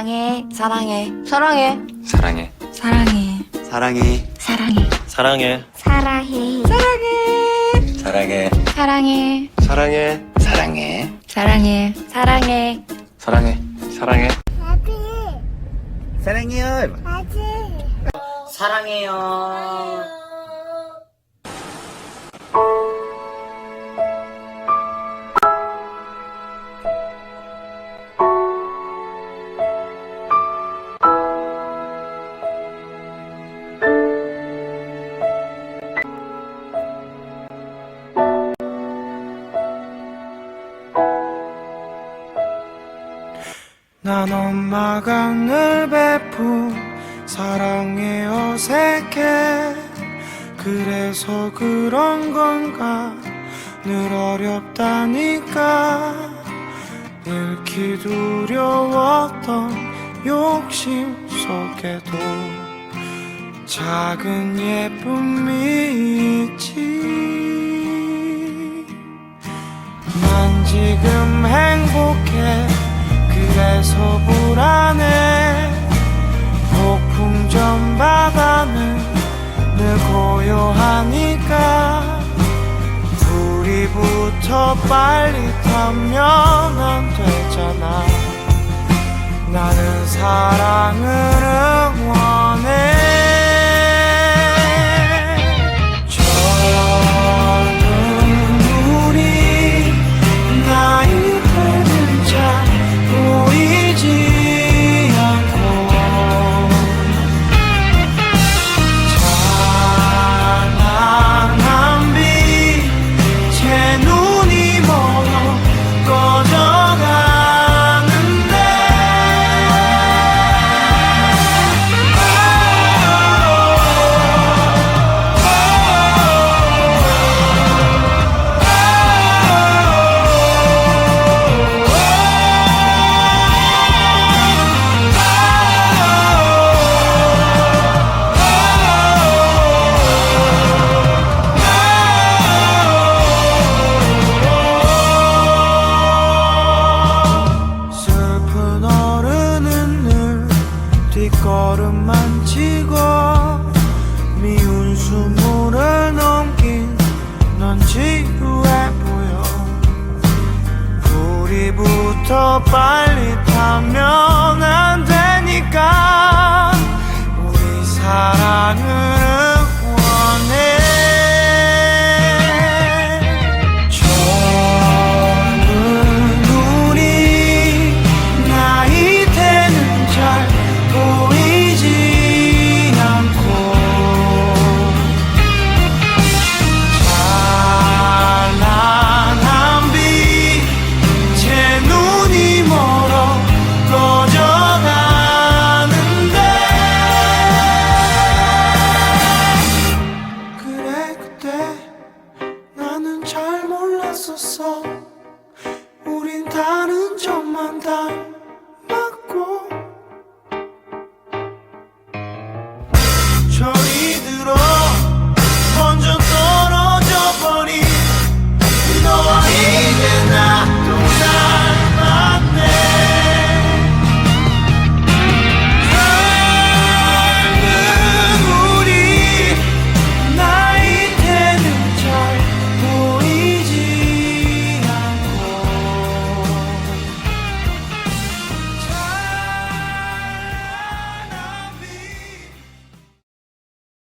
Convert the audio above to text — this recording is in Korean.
사랑해 사랑해 사랑해 사랑해 사랑해 사랑해 사랑해 사랑해 사랑해 사랑해 사랑해 사랑해 사랑해 사랑해 사랑해 사랑해 사랑해 사랑해요 사랑해요. 난 엄마가 늘 베푼 사랑에 어색해. 그래서 그런 건가? 늘 어렵다니까. 잃기 두려웠던 욕심 속에도 작은 예쁨이 있지. 난 지금 행복해 그래서 불안해. 폭풍전 바다는 늘 고요하니까. 불이 붙어 빨리 타면 안 되잖아. 나는 사랑을 걸음만 치고 미운 수문을 넘긴 넌 지루해 보여. 우리부터 빨리 타면 안 되니까 우리 사랑은 time.